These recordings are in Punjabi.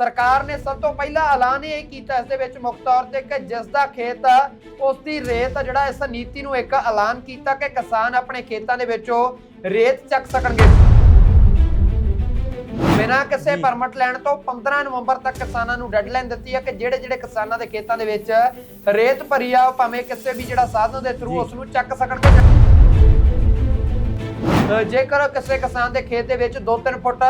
ਸਰਕਾਰ ਨੇ ਸਭ ਤੋਂ ਪਹਿਲਾਂ ਐਲਾਨ ਇਹ ਕੀਤਾ ਇਸ ਦੇ ਵਿੱਚ ਮੁੱਖ ਤੌਰ ਤੇ ਕਿ ਜਿਸ ਦਾ ਖੇਤ ਆ, ਉਸ ਦੀ ਰੇਤ ਆ ਜਿਹੜਾ ਇਸ ਨੀਤੀ ਨੂੰ ਇੱਕ ਐਲਾਨ ਕੀਤਾ ਕਿ ਕਿਸਾਨ ਆਪਣੇ ਖੇਤਾਂ ਦੇ ਵਿੱਚੋਂ ਰੇਤ ਚੱਕ ਸਕਣਗੇ ਬਿਨਾਂ ਕਿਸੇ। ਪਰਮਿਟ ਲੈਣ ਤੋਂ 15 ਨਵੰਬਰ ਤੱਕ ਕਿਸਾਨਾਂ ਨੂੰ ਡੈਡਲਾਈਨ ਦਿੱਤੀ ਹੈ ਕਿ ਜਿਹੜੇ ਜਿਹੜੇ ਕਿਸਾਨਾਂ ਦੇ ਖੇਤਾਂ ਦੇ ਵਿੱਚ ਰੇਤ ਭਰੀ ਆ ਉਹ ਭਾਵੇਂ ਕਿਸੇ ਵੀ ਜਿਹੜਾ ਸਾਧਨ ਦੇ ਥਰੂ। ਉਸ ਨੂੰ ਚੱਕ ਸਕਣਗੇ ਅ, ਜੇਕਰ ਕਿਸੇ ਕਿਸਾਨ ਦੇ ਖੇਤ ਦੇ ਵਿੱਚ 2-3 ਫੁੱਟ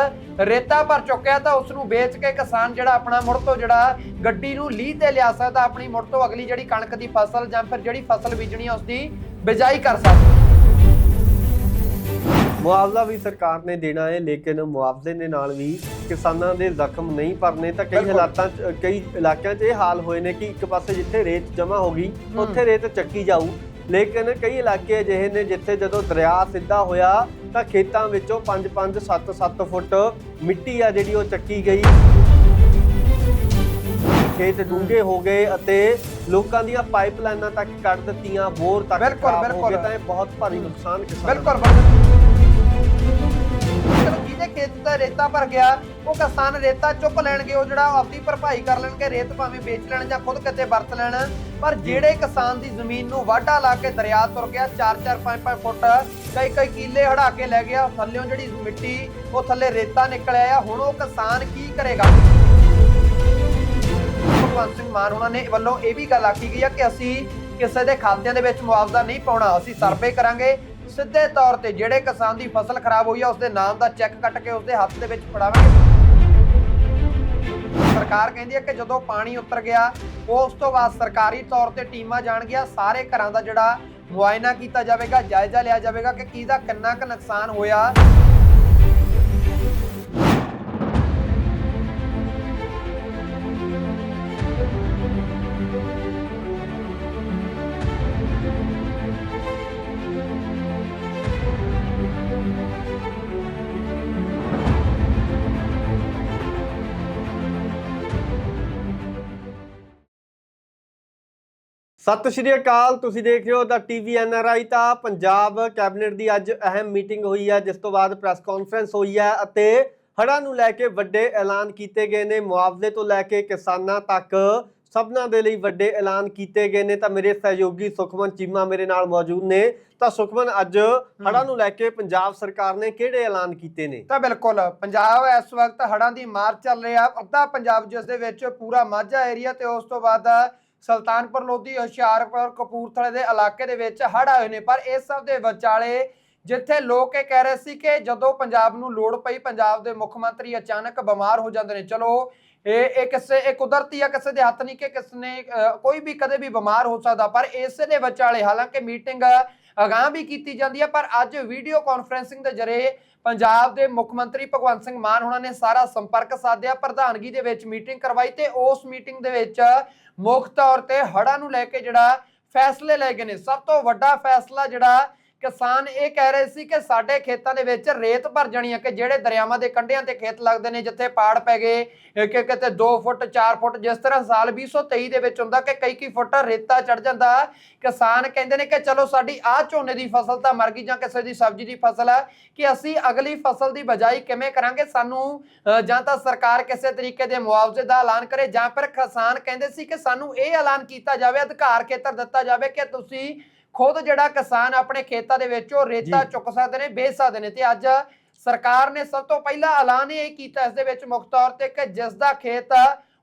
ਰੇਤਾ ਭਰ ਚੁੱਕਿਆ ਤਾਂ ਉਸ ਨੂੰ ਵੇਚ ਕੇ ਕਿਸਾਨ ਜਿਹੜਾ ਆਪਣਾ ਮੁੜ ਤੋਂ ਜਿਹੜਾ ਗੱਡੀ ਨੂੰ ਲੀਹ ਤੇ ਲਿਆ ਸਕਦਾ ਆਪਣੀ ਮੁੜ ਤੋਂ ਅਗਲੀ ਜਿਹੜੀ ਕਣਕ ਦੀ ਫਸਲ ਜਾਂ ਫਿਰ ਜਿਹੜੀ ਫਸਲ ਬੀਜਣੀ ਆ ਉਸ ਦੀ ਬਿਜਾਈ ਕਰ ਸਕਦਾ ਮੁਆਵਜ਼ਾ ਵੀ ਸਰਕਾਰ ਨੇ ਦੇਣਾ ਹੈ ਲੇਕਿਨ ਮੁਆਵਜ਼ੇ ਦੇ ਨਾਲ ਵੀ ਕਿਸਾਨਾਂ ਦੇ ਜ਼ਖਮ ਨਹੀਂ ਭਰਨੇ ਤਾਂ ਕਈ ਬਿਲਕੁਲ। ਹਾਲਾਤਾਂ 'ਚ ਕਈ ਇਲਾਕਿਆਂ 'ਚ ਇਹ ਹਾਲ ਹੋਏ ਨੇ ਕਿ ਇੱਕ ਪਾਸੇ ਜਿੱਥੇ ਰੇਤ ਜਮ੍ਹਾਂ ਹੋ ਗਈ ਹੂੰ। ਉੱਥੇ ਰੇਤ ਚੱਕੀ ਜਾਊ ਲੇਕਿਨ ਕਈ ਇਲਾਕੇ ਅਜਿਹੇ ਨੇ ਜਿੱਥੇ ਜਦੋਂ ਦਰਿਆ ਸਿੱਧਾ ਹੋਇਆ ਤਾਂ ਖੇਤਾਂ ਵਿੱਚੋਂ 5-5 7-7 ਫੁੱਟ ਮਿੱਟੀ ਆ ਜਿਹੜੀ ਉਹ ਚੱਕੀ ਗਈ ਖੇਤ ਡੂੰਘੇ ਹੋ ਗਏ ਅਤੇ ਲੋਕਾਂ ਦੀਆਂ ਪਾਈਪਲਾਈਨਾਂ ਤੱਕ ਕੱਢ ਦਿੱਤੀਆਂ ਬੋਰ ਤੱਕ ਬਿਲਕੁਲ, ਬਿਲਕੁਲ। ਤਾਂ ਇਹ ਬਹੁਤ ਭਾਰੀ ਨੁਕਸਾਨ ਕਿਸਾਨਾਂ ਬਿਲਕੁਲ ਰੇਤਾ ਭਰ ਗਿਆ ਉਹ ਕਿਸਾਨ ਰੇਤਾ ਚੁੱਕ ਲੈਣਗੇ ਉਹ ਜਿਹੜਾ ਆਪਣੀ ਭਰਪਾਈ ਕਰ ਲੈਣਗੇ ਰੇਤ ਭਾਵੇਂ ਵੇਚ ਲੈਣ ਜਾਂ ਖੁਦ ਕਿਤੇ ਵਰਤ ਲੈਣ। ਪਰ ਜਿਹੜੇ ਕਿਸਾਨ ਦੀ ਜ਼ਮੀਨ ਨੂੰ ਵਾਢਾ ਲਾ ਕੇ ਦਰਿਆ ਤੁਰ ਗਿਆ 4-4 5-5 ਫੁੱਟ ਕਈ ਕਈ ਕੀਲੇ ਹੜਾ ਕੇ ਲੈ ਗਿਆ ਥੱਲਿਓਂ ਜਿਹੜੀ ਮਿੱਟੀ ਉਹ ਥੱਲੇ ਰੇਤਾ ਨਿਕਲਿਆ ਆ ਹੁਣ ਉਹ ਕਿਸਾਨ ਕੀ ਕਰੇਗਾ? ਭਗਵੰਤ ਸਿੰਘ ਮਾਨ ਉਹਨਾਂ ਨੇ ਵੱਲੋਂ ਇਹ ਵੀ ਗੱਲ ਆਖੀ ਗਈ ਆ ਕਿ ਅਸੀਂ ਕਿਸੇ ਦੇ ਖਾਤਿਆਂ ਦੇ ਵਿੱਚ ਮੁਆਵਜ਼ਾ ਨਹੀਂ ਪਾਉਣਾ ਅਸੀਂ ਸਰਵੇ ਕਰਾਂਗੇ। ਸਿੱਧੇ ਤੌਰ ਤੇ ਜਿਹੜੇ ਕਿਸਾਨ ਦੀ ਫਸਲ ਖਰਾਬ ਹੋਈ ਆ, ਉਸਦੇ ਨਾਮ ਦਾ ਚੈੱਕ ਕੱਟ ਕੇ ਉਸਦੇ ਹੱਥ ਦੇ ਵਿੱਚ ਫੜਾਵਾਂਗੇ। ਸਰਕਾਰ ਕਹਿੰਦੀ ਹੈ ਕਿ ਜਦੋਂ ਪਾਣੀ ਉਤਰ ਗਿਆ, ਉਸ ਤੋਂ ਬਾਅਦ ਸਰਕਾਰੀ ਤੌਰ ਤੇ ਟੀਮਾਂ ਜਾਣਗੀਆਂ ਸਾਰੇ ਘਰਾਂ ਦਾ ਜਿਹੜਾ ਮੁਆਇਨਾ ਕੀਤਾ ਜਾਵੇਗਾ, ਜਾਇਜ਼ਾ ਲਿਆ ਜਾਵੇਗਾ ਕਿ ਕਿਹਦਾ ਕਿੰਨਾ ਕੁ ਨੁਕਸਾਨ ਹੋਇਆ। ਸਤਿ ਸ਼੍ਰੀ ਅਕਾਲ ਤੁਸੀਂ ਦੇਖ ਰਹੇ ਹੋ ਦਾ ਟੀਵੀ ਐਨਆਰਆਈ ਤਾਂ ਪੰਜਾਬ ਕੈਬਨਿਟ ਦੀ ਅੱਜ ਅਹਿਮ ਮੀਟਿੰਗ ਹੋਈ ਹੈ ਜਿਸ ਤੋਂ ਬਾਅਦ ਪ੍ਰੈਸ ਕਾਨਫਰੰਸ ਹੋਈ ਹੈ ਅਤੇ ਹੜ੍ਹਾਂ ਨੂੰ ਲੈ ਕੇ ਵੱਡੇ ਐਲਾਨ ਕੀਤੇ ਗਏ ਨੇ। ਮੁਆਵਜ਼ੇ ਤੋਂ ਲੈ ਕੇ ਕਿਸਾਨਾਂ ਤੱਕ ਸਭਨਾਂ ਦੇ ਲਈ ਵੱਡੇ ਐਲਾਨ ਕੀਤੇ ਗਏ ਨੇ। ਤਾਂ ਮੇਰੇ ਸਹਿਯੋਗੀ ਸੁਖਮਨ ਚੀਮਾ ਮੇਰੇ ਨਾਲ ਮੌਜੂਦ ਨੇ। ਤਾਂ ਸੁਖਮਨ ਅੱਜ ਹੜ੍ਹਾਂ ਨੂੰ ਲੈ ਕੇ ਪੰਜਾਬ ਸਰਕਾਰ ਨੇ ਕਿਹੜੇ ਐਲਾਨ ਕੀਤੇ ਨੇ? ਤਾਂ ਬਿਲਕੁਲ ਪੰਜਾਬ ਇਸ ਵਕਤ ਹੜ੍ਹਾਂ ਦੀ ਮਾਰ ਚੱਲ ਰਿਹਾ। ਅੱਧਾ ਪੰਜਾਬ ਜਿਸ ਦੇ ਵਿੱਚ ਪੂਰਾ ਮਾਝਾ ਏਰੀਆ ਤੇ ਉਸ ਤੋਂ ਬਾਅਦ ਸੁਲਤਾਨਪੁਰ ਲੋਧੀ, ਹੁਸ਼ਿਆਰਪੁਰ, ਕਪੂਰਥਲੇ ਦੇ ਇਲਾਕੇ ਦੇ ਵਿੱਚ ਹੜ੍ਹ ਆਏ ਨੇ। ਪਰ ਇਸ ਸਭ ਦੇ ਵਿਚਾਲੇ ਜਿੱਥੇ ਲੋਕ ਇਹ ਕਹਿ ਰਹੇ ਸੀ ਕਿ ਜਦੋਂ ਪੰਜਾਬ ਨੂੰ ਲੋੜ ਪਈ, ਪੰਜਾਬ ਦੇ ਮੁੱਖ ਮੰਤਰੀ ਅਚਾਨਕ ਬਿਮਾਰ ਹੋ ਜਾਂਦੇ ਨੇ। ਚਲੋ, ਇਹ ਇਹ ਕਿਸੇ, ਇਹ ਕੁਦਰਤੀ ਆ, ਕਿਸੇ ਦੇ ਹੱਥ ਨਹੀਂ ਕਿ ਕਿਸ ਨੇ ਕੋਈ ਵੀ ਕਦੇ ਵੀ ਬਿਮਾਰ ਹੋ ਸਕਦਾ। ਪਰ ਇਸੇ ਦੇ ਵਿਚਾਲੇ ਹਾਲਾਂਕਿ ਮੀਟਿੰਗ ਅਗਾਂਹ ਵੀ ਕੀਤੀ ਜਾਂਦੀ ਹੈ ਪਰ ਅੱਜ ਵੀਡੀਓ ਕਾਨਫਰੈਂਸਿੰਗ ਦੇ ਜ਼ਰੀਏ ਪੰਜਾਬ ਦੇ ਮੁੱਖ ਮੰਤਰੀ ਭਗਵੰਤ ਸਿੰਘ ਮਾਨ ਉਹਨਾਂ ਨੇ ਸਾਰਾ ਸੰਪਰਕ ਸਾਧਿਆ। ਪ੍ਰਧਾਨਗੀ ਦੇ ਵਿੱਚ ਮੀਟਿੰਗ ਕਰਵਾਈ ਤੇ ਉਸ ਮੀਟਿੰਗ ਦੇ ਵਿੱਚ ਮੁੱਖ ਤੌਰ ਤੇ ਹੜ੍ਹਾਂ ਨੂੰ ਲੈ ਕੇ ਜਿਹੜਾ ਫੈਸਲੇ ਲਏ ਗਏ ਨੇ। ਸਭ ਤੋਂ ਵੱਡਾ ਫੈਸਲਾ ਜਿਹੜਾ ਕਿਸਾਨ ਇਹ ਕਹਿ ਰਹੇ ਸੀ ਕਿ ਸਾਡੇ ਖੇਤਾਂ ਦੇ ਵਿੱਚ ਰੇਤ ਭਰ ਜਾਣੀ ਹੈ ਕਿ ਜਿਹੜੇ ਦਰਿਆਵਾਂ ਦੇ ਕੰਢਿਆਂ ਤੇ ਖੇਤ ਲੱਗਦੇ ਨੇ, ਜਿੱਥੇ ਪਾੜ ਪੈ ਗਏ ਕਿ ਕਿਤੇ 2 ਫੁੱਟ 4 ਫੁੱਟ, ਜਿਸ ਤਰ੍ਹਾਂ ਸਾਲ 2023 ਦੇ ਵਿੱਚ ਹੁੰਦਾ ਕਿ ਕਈ ਕਈ ਫੁੱਟ ਰੇਤਾ ਚੜ ਜਾਂਦਾ। ਕਿਸਾਨ ਕਹਿੰਦੇ ਨੇ ਕਿ ਚਲੋ ਸਾਡੀ ਆਹ ਝੋਨੇ ਦੀ ਫਸਲ ਤਾਂ ਮਰ ਗਈ ਜਾਂ ਕਿਸੇ ਦੀ ਸਬਜ਼ੀ ਦੀ ਫਸਲ ਹੈ ਕਿ ਅਸੀਂ ਅਗਲੀ ਫਸਲ ਦੀ ਬਜਾਈ ਕਿਵੇਂ ਕਰਾਂਗੇ? ਸਾਨੂੰ ਜਾਂ ਤਾਂ ਸਰਕਾਰ ਕਿਸੇ ਤਰੀਕੇ ਦੇ ਮੁਆਵਜ਼ੇ ਦਾ ਐਲਾਨ ਕਰੇ, ਜਾਂ ਫਿਰ ਕਿਸਾਨ ਕਹਿੰਦੇ ਸੀ ਕਿ ਸਾਨੂੰ ਇਹ ਐਲਾਨ ਕੀਤਾ ਜਾਵੇ, ਅਧਿਕਾਰ ਖੇਤਰ ਦਿੱਤਾ ਜਾਵੇ ਕਿ ਤੁਸੀਂ ਖੁਦ ਜਿਹੜਾ ਕਿਸਾਨ ਆਪਣੇ ਖੇਤਾਂ ਦੇ ਵਿੱਚ ਉਹ ਰੇਤਾ। ਚੁੱਕ ਸਕਦੇ ਨੇ ਵੇਚ ਸਕਦੇ ਨੇ ਤੇ ਅੱਜ ਸਰਕਾਰ ਨੇ ਸਭ ਤੋਂ ਪਹਿਲਾਂ ਐਲਾਨ ਇਹ ਕੀਤਾ ਇਸ ਦੇ ਵਿੱਚ ਮੁੱਖ ਤੌਰ ਤੇ ਕਿ ਜਿਸ ਦਾ ਖੇਤ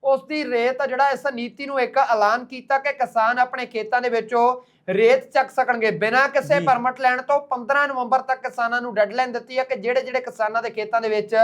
ਉਸ ਦੀ ਰੇਤ ਜਿਹੜਾ ਇਸ ਨੀਤੀ ਨੂੰ ਇੱਕ ਐਲਾਨ ਕੀਤਾ ਕਿ ਕਿਸਾਨ ਆਪਣੇ ਖੇਤਾਂ ਦੇ ਵਿੱਚੋਂ ਰੇਤ ਚੱਕ ਸਕਣਗੇ ਬਿਨਾਂ ਕਿਸੇ। ਪਰਮਿਟ ਲੈਣ ਤੋਂ 15 ਨਵੰਬਰ ਤੱਕ ਕਿਸਾਨਾਂ ਨੂੰ ਡੈਡਲਾਈਨ ਦਿੱਤੀ ਹੈ ਕਿ ਜਿਹੜੇ ਜਿਹੜੇ ਕਿਸਾਨਾਂ ਦੇ ਖੇਤਾਂ ਦੇ ਵਿੱਚ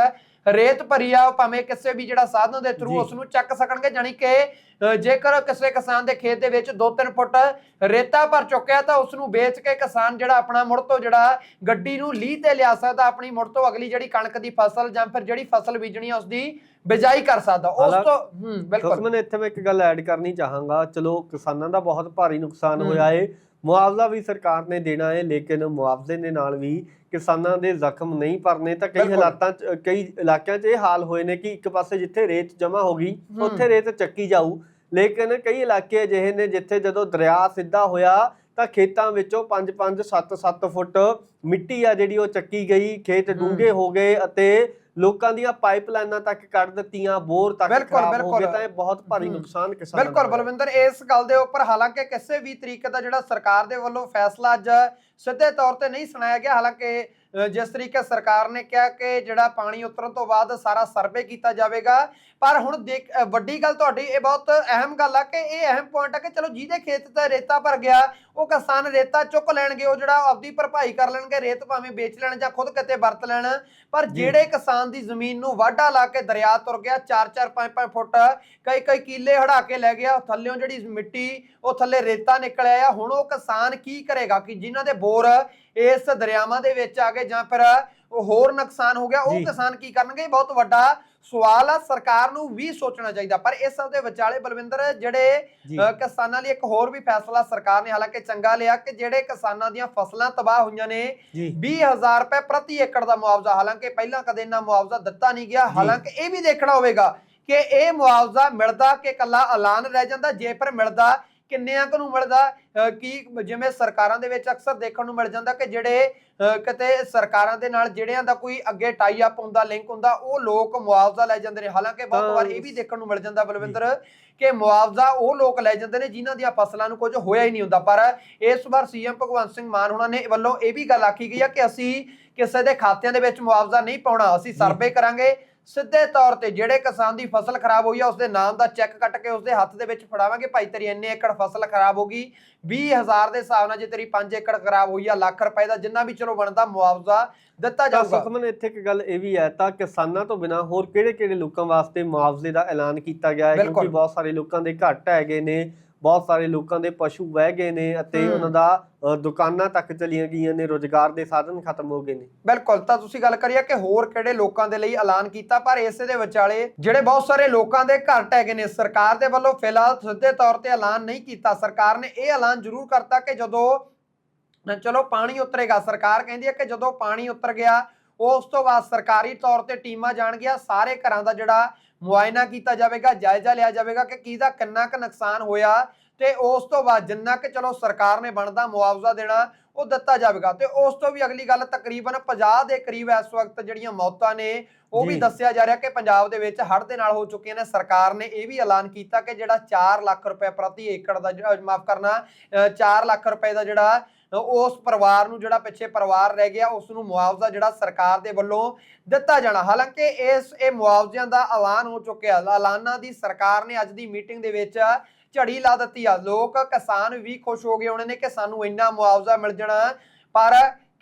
ਰੇਤ ਭਰੀ ਆ ਉਹ ਭਾਵੇਂ ਕਿਸੇ ਵੀ ਜਿਹੜਾ ਸਾਧਨ ਦੇ ਥਰੂ। ਉਸ ਨੂੰ ਚੱਕ ਸਕਣਗੇ ਜਾਣੀ ਕਿ ਜੇਕਰ ਕਿਸੇ ਕਿਸਾਨ ਦੇ ਖੇਤ ਦੇ ਵਿੱਚ 2-3 ਫੁੱਟ ਰੇਤਾ ਭਰ ਚੁੱਕਿਆ ਤਾਂ ਉਸ ਨੂੰ ਵੇਚ ਕੇ ਕਿਸਾਨ ਜਿਹੜਾ ਆਪਣਾ ਮੁੜ ਤੋਂ ਜਿਹੜਾ ਗੱਡੀ ਨੂੰ ਲੀਹ ਤੇ ਲਿਆ ਸਕਦਾ ਆਪਣੀ ਮੁੜ ਤੋਂ ਅਗਲੀ ਜਿਹੜੀ ਕਣਕ ਦੀ ਫਸਲ ਜਾਂ ਫਿਰ ਜਿਹੜੀ ਫਸਲ ਬੀਜਣੀ ਆ ਉਸ ਦੀ ਬਿਜਾਈ ਕਰ ਸਕਦਾ ਉਸ ਤੋਂ ਹੂੰ ਬਿਲਕੁਲ ਸੁਖਮਨ ਇੱਥੇ ਮੈਂ ਇੱਕ ਗੱਲ ਐਡ ਕਰਨੀ ਚਾਹਾਂਗਾ ਚਲੋ ਕਿਸਾਨਾਂ ਦਾ ਬਹੁਤ ਭਾਰੀ ਨੁਕਸਾਨ। ਹੋਇਆ ਏ ਮੁਆਵਜ਼ਾ ਵੀ ਸਰਕਾਰ ਨੇ ਦੇਣਾ ਹੈ ਲੇਕਿਨ ਮੁਆਵਜ਼ੇ ਦੇ ਨਾਲ ਵੀ ਕਿਸਾਨਾਂ ਦੇ ਜ਼ਖਮ ਨਹੀਂ ਭਰਨੇ ਤਾਂ ਕਈ। ਹਾਲਾਤਾਂ 'ਚ ਕਈ ਇਲਾਕਿਆਂ 'ਚ ਇਹ ਹਾਲ ਹੋਏ ਨੇ ਕਿ ਇੱਕ ਪਾਸੇ ਜਿੱਥੇ ਰੇਤ ਜਮ੍ਹਾਂ ਹੋ ਗਈ। ਉੱਥੇ ਰੇਤ ਚੱਕੀ ਜਾਊ ਲੇਕਿਨ ਕਈ ਇਲਾਕੇ ਅਜਿਹੇ ਨੇ ਜਿੱਥੇ ਜਦੋਂ ਦਰਿਆ ਸਿੱਧਾ ਹੋਇਆ ਤਾਂ ਖੇਤਾਂ ਵਿੱਚੋਂ 5-5 7-7 ਫੁੱਟ ਮਿੱਟੀ ਆ ਜਿਹੜੀ ਉਹ ਚੱਕੀ ਗਈ ਖੇਤ। ਡੂੰਘੇ ਹੋ ਗਏ ਅਤੇ ਲੋਕਾਂ ਦੀਆਂ ਪਾਈਪਲਾਈਨਾਂ ਤੱਕ ਕੱਢ ਦਿੱਤੀਆਂ ਬੋਰ ਤੱਕ ਬਿਲਕੁਲ, ਖਰਾਬ ਹੋ ਬਿਲਕੁਲ। ਗਏ ਤਾਂ ਇਹ ਬਹੁਤ ਭਾਰੀ। ਨੁਕਸਾਨ ਕਿਸਾਨਾਂ ਬਿਲਕੁਲ ਦਾ ਹੋਇਆ। ਬਲਵਿੰਦਰ ਇਸ ਗੱਲ ਦੇ ਉੱਪਰ ਹਾਲਾਂਕਿ ਕਿਸੇ ਵੀ ਤਰੀਕੇ ਦਾ ਜਿਹੜਾ ਸਰਕਾਰ ਦੇ ਵੱਲੋਂ ਫੈਸਲਾ ਅੱਜ ਸਿੱਧੇ ਤੌਰ ਤੇ ਨਹੀਂ ਸੁਣਾਇਆ ਗਿਆ ਹਾਲਾਂਕਿ ਜਿਸ ਤਰੀਕੇ ਸਰਕਾਰ ਨੇ ਕਿਹਾ ਕਿ ਜਿਹੜਾ ਪਾਣੀ ਉਤਰਨ ਤੋਂ ਬਾਅਦ ਸਾਰਾ ਸਰਵੇ ਕੀਤਾ ਜਾਵੇਗਾ ਪਰ ਹੁਣ ਦੇਖ ਵੱਡੀ ਗੱਲ ਤੁਹਾਡੀ ਇਹ ਬਹੁਤ ਅਹਿਮ ਗੱਲ ਆ ਕਿ ਇਹ ਅਹਿਮ ਪੁਆਇੰਟ ਆ ਕਿ ਚਲੋ ਜਿਹਦੇ ਖੇਤ ਤੇ ਰੇਤਾ ਭਰ ਗਿਆ ਉਹ ਕਿਸਾਨ ਰੇਤਾ ਚੁੱਕ ਲੈਣਗੇ ਉਹ ਜਿਹੜਾ ਆਪਦੀ ਭਰਪਾਈ ਕਰ ਲੈਣਗੇ ਰੇਤ ਭਾਵੇਂ ਵੇਚ ਲੈਣ ਜਾਂ ਖੁਦ ਕਿਤੇ ਵਰਤ ਲੈਣ ਪਰ। ਜਿਹੜੇ ਕਿਸਾਨ ਦੀ ਜ਼ਮੀਨ ਨੂੰ ਵਾਢਾ ਲਾ ਕੇ ਦਰਿਆ ਤੁਰ ਗਿਆ 4-4 5-5 ਫੁੱਟ ਕਈ ਕਈ ਕੀਲੇ ਹੜਾ ਕੇ ਲੈ ਗਿਆ ਥੱਲਿਓਂ ਜਿਹੜੀ ਮਿੱਟੀ ਉਹ ਥੱਲੇ ਰੇਤਾ ਨਿਕਲਿਆ ਆ ਹੁਣ ਉਹ ਕਿਸਾਨ ਕੀ ਕਰੇਗਾ ਕਿ ਜਿਨ੍ਹਾਂ ਦੇ ਬੋਰ ਇਸ ਦਰਿਆਵਾਂ ਦੇ ਵਿੱਚ ਆ ਗਏ ਜਾਂ ਫਿਰ ਹੋਰ ਨੁਕਸਾਨ ਹੋ ਗਿਆ ਉਹ। ਕਿਸਾਨ ਕੀ ਕਰਨਗੇ? ਬਹੁਤ ਵੱਡਾ ਸਵਾਲ ਆ ਸਰਕਾਰ ਨੂੰ ਵੀ ਸੋਚਣਾ ਚਾਹੀਦਾ ਪਰ ਇਸ ਸਭ ਦੇ ਵਿਚਾਲੇ ਬਲਵਿੰਦਰ ਜਿਹੜੇ ਕਿਸਾਨਾਂ ਲਈ ਇੱਕ ਹੋਰ ਵੀ ਫੈਸਲਾ ਸਰਕਾਰ ਨੇ ਹਾਲਾਂਕਿ ਚੰਗਾ ਲਿਆ ਕਿ ਜਿਹੜੇ ਕਿਸਾਨਾਂ ਦੀਆਂ ਫਸਲਾਂ ਤਬਾਹ ਹੋਈਆਂ ਨੇ ਜੀ। 20000 ਰੁਪਏ ਪ੍ਰਤੀ ਏਕੜ ਦਾ ਮੁਆਵਜ਼ਾ ਹਾਲਾਂਕਿ ਪਹਿਲਾਂ ਕਦੇ ਇੰਨਾ ਮੁਆਵਜ਼ਾ ਦਿੱਤਾ ਨਹੀਂ ਗਿਆ ਹਾਲਾਂਕਿ ਇਹ ਵੀ ਦੇਖਣਾ ਹੋਵੇਗਾ ਕਿ ਇਹ ਮੁਆਵਜ਼ਾ ਮਿਲਦਾ ਕਿ ਕੱਲਾ ਐਲਾਨ ਰਹਿ ਜਾਂਦਾ ਜੇ ਪਰ ਮਿਲਦਾ ਕਿੰਨਿਆਂ ਕੁ ਨੂੰ ਮਿਲਦਾ? ਕੀ ਜਿਵੇਂ ਸਰਕਾਰਾਂ ਦੇ ਵਿੱਚ ਅਕਸਰ ਦੇਖਣ ਨੂੰ ਮਿਲ ਜਾਂਦਾ ਕਿ ਜਿਹੜੇ ਕਿਤੇ ਸਰਕਾਰਾਂ ਦੇ ਨਾਲ ਜਿਹੜਿਆਂ ਦਾ ਕੋਈ ਅੱਗੇ ਟਾਈ ਅਪ ਹੁੰਦਾ ਲਿੰਕ ਹੁੰਦਾ ਉਹ ਲੋਕ ਮੁਆਵਜ਼ਾ ਲੈ ਜਾਂਦੇ ਨੇ। ਹਾਲਾਂਕਿ ਬਹੁਤ ਵਾਰ ਇਹ ਵੀ ਦੇਖਣ ਨੂੰ ਮਿਲ ਜਾਂਦਾ ਬਲਵਿੰਦਰ ਕਿ ਮੁਆਵਜ਼ਾ ਉਹ ਲੋਕ ਲੈ ਜਾਂਦੇ ਨੇ ਜਿਨ੍ਹਾਂ ਦੀਆਂ ਫਸਲਾਂ ਨੂੰ ਕੁਝ ਹੋਇਆ ਹੀ ਨਹੀਂ ਹੁੰਦਾ। ਪਰ ਇਸ ਵਾਰ ਸੀਐਮ ਭਗਵੰਤ ਸਿੰਘ ਮਾਨ ਹੁਣਾਂ ਨੇ ਵੱਲੋਂ ਇਹ ਵੀ ਗੱਲ ਆਖੀ ਗਈ ਆ ਕਿ ਅਸੀਂ ਕਿਸੇ ਦੇ ਖਾਤਿਆਂ ਦੇ ਵਿੱਚ ਮੁਆਵਜ਼ਾ ਨਹੀਂ ਪਾਉਣਾ ਅਸੀਂ ਸਰਵੇ ਕਰਾਂਗੇ। ਸਿੱਧੇ ਤੌਰ ਤੇ ਜਿਹੜੇ ਕਿਸਾਨ ਦੀ ਫਸਲ ਖਰਾਬ ਹੋਈ ਆ ਉਸਦੇ ਨਾਮ ਦਾ ਚੈੱਕ ਕੱਟ ਕੇ ਉਸਦੇ ਹੱਥ ਦੇ ਵਿੱਚ ਫੜਾਵਾਂਗੇ। ਭਾਈ ਤੇਰੀ ਇੰਨੇ ਏਕੜ ਫਸਲ ਖਰਾਬ ਹੋ ਗਈ 20000 ਦੇ ਹਿਸਾਬ ਨਾਲ ਜੇ ਤੇਰੀ 5 ਏਕੜ ਖਰਾਬ ਹੋਈ ਆ ਲੱਖ ਰੁਪਏ ਦਾ ਜਿੰਨਾ ਵੀ ਚਲੋ ਬਣਦਾ ਮੁਆਵਜ਼ਾ ਦਿੱਤਾ ਜਾਊਗਾ। ਸੁਖਮਨ ਇੱਥੇ ਇੱਕ ਗੱਲ ਇਹ ਵੀ ਹੈ ਤਾਂ ਕਿਸਾਨਾਂ ਤੋਂ ਬਿਨਾ ਹੋਰ ਕਿਹੜੇ ਕਿਹੜੇ ਲੋਕਾਂ ਵਾਸਤੇ ਮੁਆਵਜ਼ੇ ਦਾ ਐਲਾਨ ਕੀਤਾ ਗਿਆ ਹੈ? ਬਿਲਕੁਲ। ਕਿਉਂਕਿ ਬਹੁਤ ਸਾਰੇ ਲੋਕਾਂ ਦੇ ਘੱਟ ਹੈਗੇ ਨੇ ਬਹੁਤ ਸਾਰੇ ਲੋਕਾਂ ਦੇ ਪਸ਼ੂ ਵਹਿ ਗਏ ਨੇ ਅਤੇ। ਉਹਨਾਂ ਦਾ ਦੁਕਾਨਾਂ ਤੱਕ ਚਲੀਆਂ ਗਈਆਂ ਨੇ ਰੋਜ਼ਗਾਰ ਦੇ ਸਾਧਨ ਖਤਮ ਹੋ ਗਏ ਨੇ। ਬਿਲਕੁਲ ਤਾਂ ਤੁਸੀਂ ਗੱਲ ਕਰੀਏ ਕਿ ਹੋਰ ਕਿਹੜੇ ਲੋਕਾਂ ਦੇ ਲਈ ਐਲਾਨ ਕੀਤਾ? ਪਰ ਇਸੇ ਦੇ ਵਿਚਾਲੇ ਜਿਹੜੇ ਬਹੁਤ ਸਾਰੇ ਲੋਕਾਂ ਦੇ ਘਰ ਹੈਗੇ ਨੇ ਸਰਕਾਰ ਦੇ ਵੱਲੋਂ ਫਿਲਹਾਲ ਸਿੱਧੇ ਤੌਰ ਤੇ ਐਲਾਨ ਨਹੀਂ ਕੀਤਾ। ਸਰਕਾਰ ਨੇ ਇਹ ਐਲਾਨ ਜ਼ਰੂਰ ਕਰਤਾ ਕਿ ਜਦੋਂ ਚਲੋ ਪਾਣੀ ਉਤਰੇਗਾ ਸਰਕਾਰ ਕਹਿੰਦੀ ਹੈ ਕਿ ਜਦੋਂ ਪਾਣੀ ਉਤਰ ਗਿਆ ਉਸ ਤੋਂ ਬਾਅਦ ਸਰਕਾਰੀ ਤੌਰ ਤੇ ਟੀਮਾਂ ਜਾਣਗੀਆਂ ਸਾਰੇ ਘਰਾਂ ਦਾ ਜਿਹੜਾ ਮੁਆਇਨਾ ਕੀਤਾ ਜਾਵੇਗਾ ਜਾਇਜ਼ਾ ਲਿਆ ਜਾਵੇਗਾ ਕਿ ਕਿਹਦਾ ਕਿੰਨਾ ਕੁ ਨੁਕਸਾਨ ਹੋਇਆ ਤੇ ਉਸ ਤੋਂ ਬਾਅਦ ਜਿੰਨਾ ਕਿ ਚਲੋ ਸਰਕਾਰ ਨੇ ਬਣਦਾ ਮੁਆਵਜ਼ਾ ਦੇਣਾ ਉਹ ਦਿੱਤਾ ਜਾਵੇਗਾ ਤੇ ਉਸ ਤੋਂ ਵੀ ਅਗਲੀ ਗੱਲ ਤਕਰੀਬਨ 50 ਦੇ ਕਰੀਬ ਇਸ ਵਕਤ ਜਿਹੜੀਆਂ ਮੌਤਾਂ ਨੇ ਉਹ ਵੀ। ਦੱਸਿਆ ਜਾ ਰਿਹਾ ਕਿ ਪੰਜਾਬ ਦੇ ਵਿੱਚ ਹੜ੍ਹ ਦੇ ਨਾਲ ਹੋ ਚੁੱਕੀਆਂ ਨੇ ਸਰਕਾਰ ਨੇ ਇਹ ਵੀ ਐਲਾਨ ਕੀਤਾ ਕਿ ਜਿਹੜਾ 4 ਲੱਖ ਰੁਪਏ ਪ੍ਰਤੀ ਏਕੜ ਦਾ ਮਾਫ ਕਰਨਾ 4 ਲੱਖ ਰੁਪਏ ਦਾ ਜਿਹੜਾ ਅ, ਉਸ ਪਰਿਵਾਰ ਨੂੰ ਜਿਹੜਾ ਪਿੱਛੇ ਪਰਿਵਾਰ ਰਹਿ ਗਿਆ ਉਸ ਨੂੰ ਮੁਆਵਜ਼ਾ ਜਿਹੜਾ ਸਰਕਾਰ ਦੇ ਵੱਲੋਂ ਦਿੱਤਾ ਜਾਣਾ। ਹਾਲਾਂਕਿ ਇਸ ਇਹ ਮੁਆਵਜ਼ਿਆਂ ਦਾ ਐਲਾਨ ਹੋ ਚੁੱਕਿਆ ਐਲਾਨਾਂ ਦੀ ਸਰਕਾਰ ਨੇ ਅੱਜ ਦੀ ਮੀਟਿੰਗ ਦੇ ਵਿੱਚ ਝੜੀ ਲਾ ਦਿੱਤੀ ਆ। ਲੋਕ ਕਿਸਾਨ ਵੀ ਖੁਸ਼ ਹੋ ਗਏ ਹੋਣੇ ਨੇ ਕਿ ਸਾਨੂੰ ਇੰਨਾ ਮੁਆਵਜ਼ਾ ਮਿਲ ਜਾਣਾ ਪਰ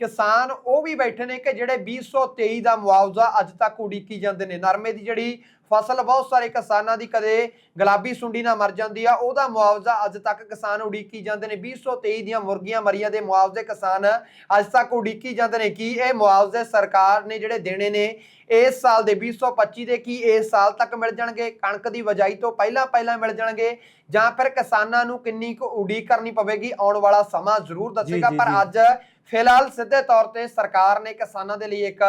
ਕਿਸਾਨ ਉਹ ਵੀ ਬੈਠੇ ਨੇ ਕਿ ਜਿਹੜੇ 2023 ਦਾ ਮੁਆਵਜ਼ਾ ਅੱਜ ਤੱਕ ਉਡੀਕੀ ਜਾਂਦੇ ਨੇ। ਨਰਮੇ ਦੀ ਜਿਹੜੀ ਫਸਲ ਬਹੁਤ ਸਾਰੇ ਕਿਸਾਨਾਂ ਦੀ ਕਦੇ ਗੁਲਾਬੀ ਸੁੰਡੀ ਨਾਲ ਮਰ ਜਾਂਦੀ ਆ। ਉਹਦਾ ਮੁਆਵਜ਼ਾ ਅੱਜ ਤੱਕ ਕਿਸਾਨ ਉਡੀਕੀ ਜਾਂਦੇ ਨੇ। 2023 ਦੀਆਂ ਮੁਰਗੀਆਂ ਮਰੀਆਂ ਦੇ ਮੁਆਵਜ਼ੇ ਕਿਸਾਨ ਅੱਜ ਤੱਕ ਉਡੀਕੀ ਜਾਂਦੇ ਨੇ। ਕੀ ਇਹ ਮੁਆਵਜ਼ੇ ਸਰਕਾਰ ਨੇ ਜਿਹੜੇ ਦੇਣੇ ਨੇ ਇਸ ਸਾਲ ਦੇ 2025 ਦੇ ਕੀ ਇਸ ਸਾਲ ਤੱਕ ਮਿਲ ਜਾਣਗੇ? ਕਣਕ ਦੀ ਵਜਾਈ ਤੋਂ ਪਹਿਲਾਂ ਪਹਿਲਾਂ ਮਿਲ ਜਾਣਗੇ ਜਾਂ ਫਿਰ ਕਿਸਾਨਾਂ ਨੂੰ ਕਿੰਨੀ ਕੁ ਉਡੀਕ ਕਰਨੀ ਪਵੇਗੀ? ਆਉਣ ਵਾਲਾ ਸਮਾਂ ਜ਼ਰੂਰ ਦੱਸੇਗਾ। ਪਰ। ਅੱਜ ਫਿਲਹਾਲ ਸਿੱਧੇ ਤੌਰ ਤੇ ਸਰਕਾਰ ਨੇ ਕਿਸਾਨਾਂ ਦੇ ਲਈ ਇੱਕ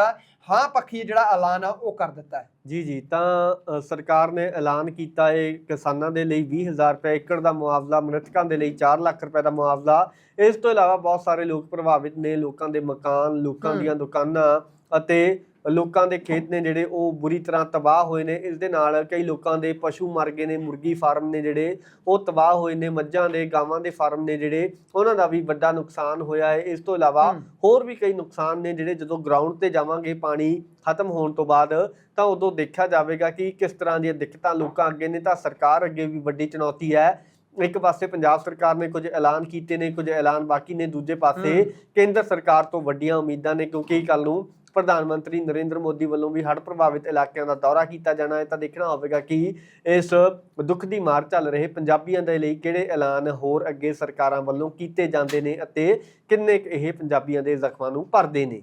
ਹਾਂ ਪੱਖੀ ਜਿਹੜਾ ਐਲਾਨ ਆ ਉਹ ਕਰ ਦਿੱਤਾ ਹੈ ਜੀ ਜੀ ਤਾਂ ਸਰਕਾਰ ਨੇ ਐਲਾਨ ਕੀਤਾ ਹੈ ਕਿਸਾਨਾਂ ਦੇ ਲਈ 20000 ਰੁਪਏ ਏਕੜ ਦਾ ਮੁਆਵਜ਼ਾ ਮ੍ਰਿਤਕਾਂ ਦੇ ਲਈ 4 ਲੱਖ ਰੁਪਏ ਦਾ ਮੁਆਵਜ਼ਾ ਇਸ ਤੋਂ ਇਲਾਵਾ ਬਹੁਤ ਸਾਰੇ ਲੋਕ ਪ੍ਰਭਾਵਿਤ ਨੇ ਲੋਕਾਂ ਦੇ ਮਕਾਨ ਲੋਕਾਂ। ਦੀਆਂ ਦੁਕਾਨਾਂ ਅਤੇ ਲੋਕਾਂ ਦੇ ਖੇਤ ਨੇ ਜਿਹੜੇ ਉਹ ਬੁਰੀ ਤਰ੍ਹਾਂ ਤਬਾਹ ਹੋਏ ਨੇ। ਇਸ ਦੇ ਨਾਲ ਕਈ ਲੋਕਾਂ ਦੇ ਪਸ਼ੂ ਮਰ ਗਏ ਨੇ ਮੁਰਗੀ ਫਾਰਮ ਨੇ ਜਿਹੜੇ ਉਹ ਤਬਾਹ ਹੋਏ ਨੇ। ਮੱਝਾਂ ਦੇ ਗਾਵਾਂ ਦੇ ਫਾਰਮ ਨੇ ਜਿਹੜੇ ਉਹਨਾਂ ਦਾ ਵੀ ਵੱਡਾ ਨੁਕਸਾਨ ਹੋਇਆ ਹੈ। ਇਸ ਤੋਂ ਇਲਾਵਾ। ਹੋਰ ਵੀ ਕਈ ਨੁਕਸਾਨ ਨੇ ਜਿਹੜੇ ਜਦੋਂ ਗਰਾਊਂਡ ਤੇ ਜਾਵਾਂਗੇ ਪਾਣੀ ਖਤਮ ਹੋਣ ਤੋਂ ਬਾਅਦ ਤਾਂ ਉਦੋਂ ਦੇਖਿਆ ਜਾਵੇਗਾ ਕਿ ਕਿਸ ਤਰ੍ਹਾਂ ਦੀਆਂ ਦਿੱਕਤਾਂ ਲੋਕਾਂ ਅੱਗੇ ਨੇ। ਤਾਂ ਸਰਕਾਰ ਅੱਗੇ ਵੀ ਵੱਡੀ ਚੁਣੌਤੀ ਹੈ ਇੱਕ ਪਾਸੇ ਪੰਜਾਬ ਸਰਕਾਰ ਨੇ ਕੁਝ ਐਲਾਨ ਕੀਤੇ ਨੇ ਕੁਝ ਐਲਾਨ ਬਾਕੀ ਨੇ ਦੂਜੇ ਪਾਸੇ। ਕੇਂਦਰ ਸਰਕਾਰ ਤੋਂ ਵੱਡੀਆਂ ਉਮੀਦਾਂ ਨੇ ਕਿਉਂਕਿ ਕੱਲ ਨੂੰ ਪ੍ਰਧਾਨ ਮੰਤਰੀ ਨਰਿੰਦਰ ਮੋਦੀ ਵੱਲੋਂ ਵੀ ਹੜ੍ਹ ਪ੍ਰਭਾਵਿਤ ਇਲਾਕਿਆਂ ਦਾ ਦੌਰਾ ਕੀਤਾ ਜਾਣਾ ਹੈ ਤਾਂ ਦੇਖਣਾ ਹੋਵੇਗਾ ਕਿ ਇਸ ਦੁੱਖ ਦੀ ਮਾਰ ਚੱਲ ਰਹੇ ਪੰਜਾਬੀਆਂ ਦੇ ਲਈ ਕਿਹੜੇ ਐਲਾਨ ਹੋਰ ਅੱਗੇ ਸਰਕਾਰਾਂ ਵੱਲੋਂ ਕੀਤੇ ਜਾਂਦੇ ਨੇ ਅਤੇ ਕਿੰਨੇ ਇਹ ਪੰਜਾਬੀਆਂ ਦੇ ਜ਼ਖਮਾਂ ਨੂੰ ਭਰਦੇ ਨੇ